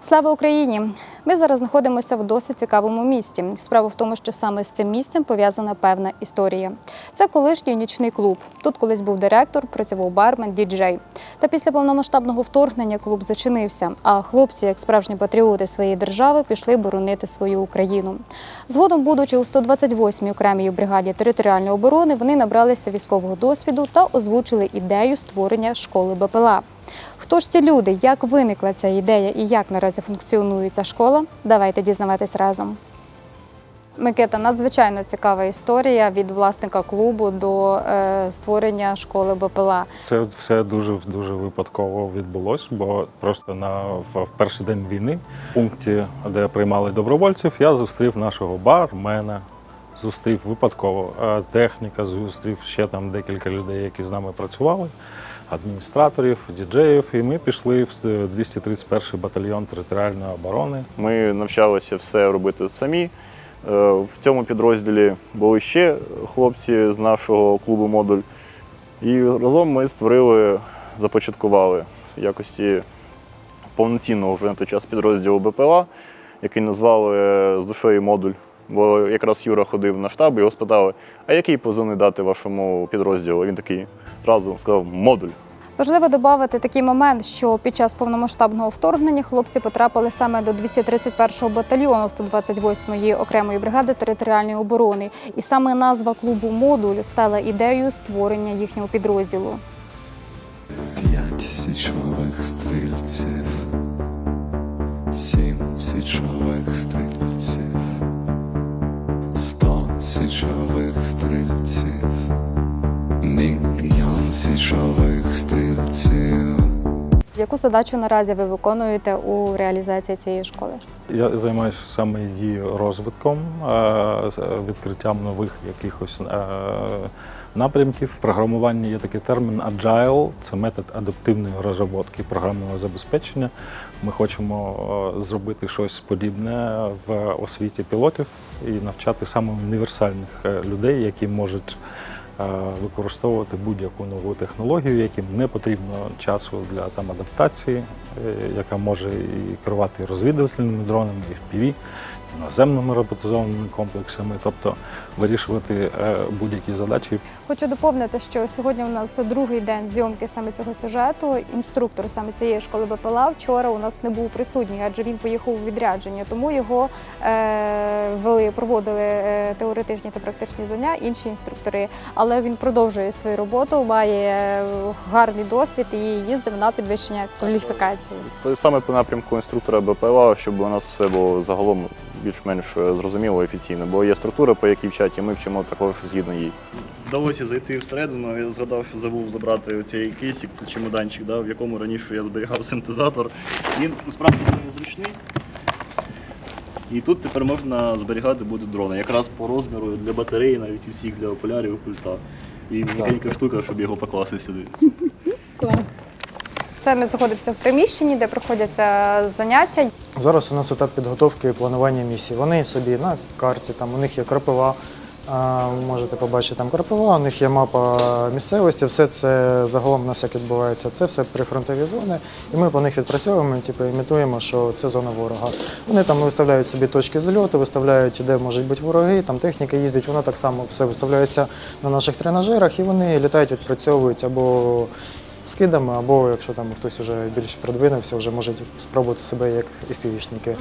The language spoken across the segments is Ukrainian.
Слава Україні! Ми зараз знаходимося в досить цікавому місті. Справа в тому, що саме з цим місцем пов'язана певна історія. Це колишній нічний клуб. Тут колись був директор, працював бармен, діджей. Та після повномасштабного вторгнення клуб зачинився. А хлопці, як справжні патріоти своєї держави, пішли боронити свою Україну. Згодом, будучи у 128-й окремій бригаді територіальної оборони, вони набралися військового досвіду та озвучили ідею створення школи БПЛА. Хто ж ці люди? Як виникла ця ідея і як наразі функціонує ця школа? Давайте дізнаватись разом. Микита, надзвичайно цікава історія від власника клубу до е, створення школи БПЛА. Це все дуже дуже випадково відбулось, бо просто на в, в перший день війни в пункті, де приймали добровольців, я зустрів нашого бармена. Зустрів випадково е, техніка, зустрів ще там декілька людей, які з нами працювали, адміністраторів, діджеїв. І ми пішли в 231 батальйон територіальної оборони. Ми навчалися все робити самі. Е, В цьому підрозділі були ще хлопці з нашого клубу модуль. І разом ми створили, започаткували в якості повноцінного вже на той час підрозділу БПЛА, який назвали е, з душою модуль. Бо якраз Юра ходив на штаб, його спитали, а який позивний дати вашому підрозділу? Він такий зразу сказав модуль. Важливо додати такий момент, що під час повномасштабного вторгнення хлопці потрапили саме до 231-го батальйону 128-ї окремої бригади територіальної оборони. І саме назва клубу Модуль стала ідеєю створення їхнього підрозділу. П'ять січових стрільців, сім січових стрільців, Яку задачу наразі ви виконуєте у реалізації цієї школи? Я займаюся саме її розвитком, е, відкриттям нових якихось е, напрямків. В програмуванні є такий термін agile, це метод адаптивної розробки програмного забезпечення. Ми хочемо е, зробити щось подібне в освіті пілотів і навчати саме універсальних е, людей, які можуть е, використовувати будь-яку нову технологію, яким не потрібно часу для там адаптації, е, яка може і керувати розвідувальними дронами, і FPV, наземними роботизованими комплексами, тобто вирішувати е, будь-які задачі Хочу доповнити, що сьогодні у нас другий день зйомки саме цього сюжету. Інструктор саме цієї школи БПЛА вчора у нас не був присутній, адже він поїхав у відрядження. Тому його е, вели, проводили е, теоретичні та практичні заняття інші інструктори. Але він продовжує свою роботу, має гарний досвід і їздив на підвищення кваліфікації. Саме по напрямку інструктора БПЛА, щоб у нас все було загалом більш-менш е, зрозуміло офіційно. Бо є структура, по якій вчать, і ми вчимо також згідно їй. Вдалося зайти всередину. Я згадав, що забув забрати оцей кейсик, це чемоданчик, да, в якому раніше я зберігав синтезатор. Він насправді дуже зручний. І тут тепер можна зберігати буде дрони. Якраз по розміру для батареї, навіть усіх для окулярів і пульта. І м'якенька штука, щоб його покласти сюди. Це ми знаходимося в приміщенні, де проходяться заняття. Зараз у нас етап підготовки і планування місій. Вони собі на карті, там у них є кропива. Можете побачити там кропива, у них є мапа місцевості, все це загалом у нас як відбувається. Це все прифронтові зони, і ми по них відпрацьовуємо, типу, імітуємо, що це зона ворога. Вони там виставляють собі точки зльоту, виставляють, де можуть бути вороги, там техніка їздить, вона так само все виставляється на наших тренажерах, і вони літають, відпрацьовують або скидами, або якщо там хтось вже більш продвинувся, вже можуть спробувати себе як FPV-шники.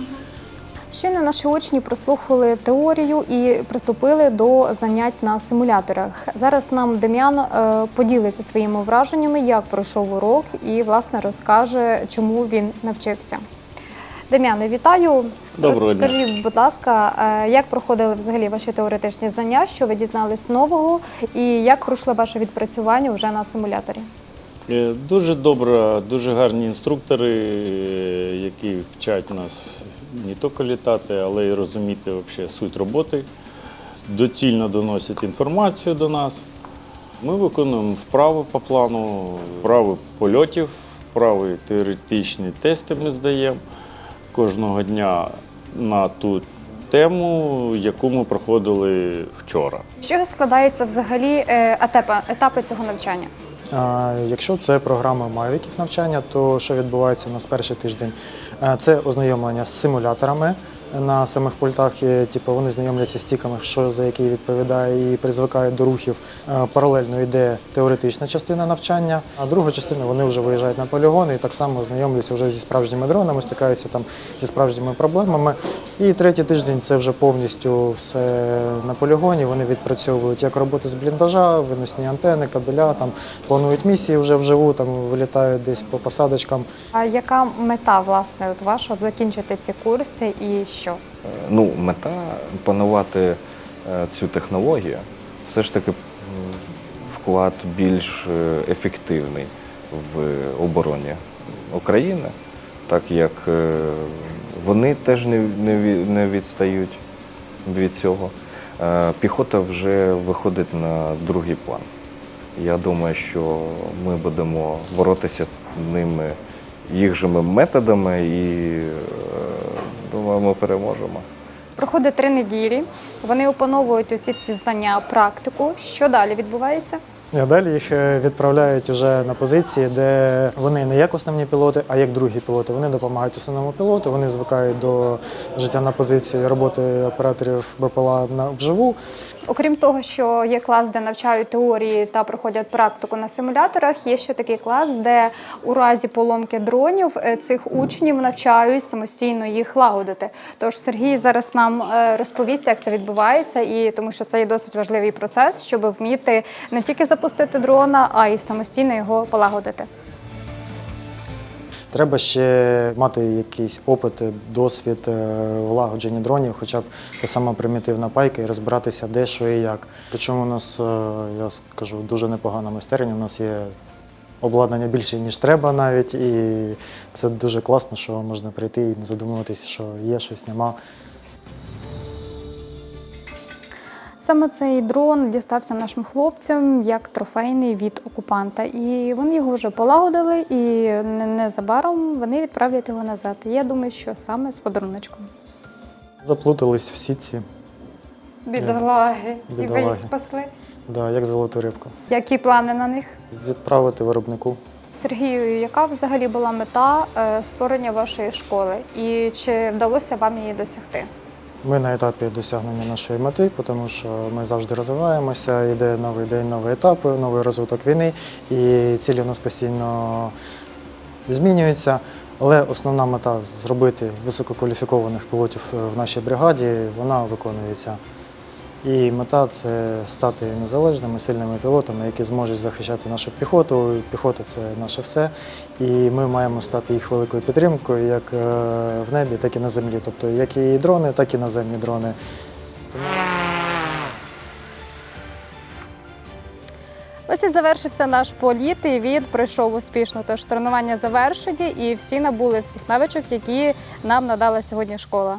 Щойно наші учні прослухали теорію і приступили до занять на симуляторах. Зараз нам Дем'ян е, поділиться своїми враженнями, як пройшов урок, і власне розкаже, чому він навчився. Дем'яне, вітаю. Доброго дня. Розкажіть, будь ласка, е, як проходили взагалі ваші теоретичні знання, що ви дізнались нового, і як пройшло ваше відпрацювання вже на симуляторі? Е, Дуже добре, дуже гарні інструктори, е, які вчать нас не тільки літати, але й розуміти вообще суть роботи, доцільно доносять інформацію до нас. Ми виконуємо вправи по плану, вправи польотів, вправи теоретичні тести ми здаємо кожного дня на ту тему, яку ми проходили вчора. Чого складається взагалі е, етапи цього навчання? Якщо це програма Мавіків навчання, то що відбувається у нас перший тиждень? Е, Це ознайомлення з симуляторами на самих пультах. Е, Типу вони знайомляться з тіками, що за який відповідає, і призвикають до рухів. Е, Паралельно йде теоретична частина навчання, а друга частина вони вже виїжджають на полігони і так само знайомляться вже зі справжніми дронами, стикаються там зі справжніми проблемами. І третій тиждень це вже повністю все на полігоні. Вони відпрацьовують як роботи з бліндажа, виносні антени, кабеля, там планують місії вже вживу, там вилітають десь по посадочкам. А яка мета власне от ваша закінчити ці курси і що? ну, мета панувати е, цю технологію, все ж таки вклад більш е, ефективний в обороні України, так як е, вони теж не, не, ві- не відстають від цього. Е, Піхота вже виходить на другий план. Я думаю, що ми будемо боротися з ними їх же методами і е, думаю, ми переможемо. Проходить три неділі. Вони опановують оці всі знання, практику. Що далі відбувається? Далі їх е, відправляють вже на позиції, де вони не як основні пілоти, а як другі пілоти. Вони допомагають основному пілоту, вони звикають до життя на позиції роботи операторів БПЛА на вживу. Окрім того, що є клас, де навчають теорії та проходять практику на симуляторах, є ще такий клас, де у разі поломки дронів е, цих учнів навчають самостійно їх лагодити. Тож Сергій зараз нам е, розповість, як це відбувається, і тому що це є досить важливий процес, щоб вміти не тільки запустити дрона, а й самостійно його полагодити. Треба ще мати якийсь опит, досвід влагодження дронів, хоча б та сама примітивна пайка і розбиратися де, що і як. Причому у нас, е, я скажу, дуже непогана майстерня. У нас є обладнання більше, ніж треба навіть, і це дуже класно, що можна прийти і не задумуватися, що є щось, нема. Саме цей дрон дістався нашим хлопцям як трофейний від окупанта, і вони його вже полагодили, і незабаром вони відправлять його назад. І Я думаю, що саме з подаруночком. Заплутались в сітці, Бідолаги, і ви їх спасли. да, як золоту рибку. Які плани на них? Відправити виробнику. Сергію, яка взагалі була мета е, створення вашої школи, і чи вдалося вам її досягти? Ми на етапі досягнення нашої мети, тому що ми завжди розвиваємося, йде новий день, новий етап, новий розвиток війни, і цілі у нас постійно змінюються. Але основна мета зробити висококваліфікованих пілотів в нашій бригаді, вона виконується. І мета це стати незалежними, сильними пілотами, які зможуть захищати нашу піхоту. Піхота це наше все. І ми маємо стати їх великою підтримкою як е, в небі, так і на землі. Тобто як і дрони, так і наземні дрони. Ось і завершився наш політ, і він пройшов успішно. Тож тренування завершені, і всі набули всіх навичок, які нам надала сьогодні школа.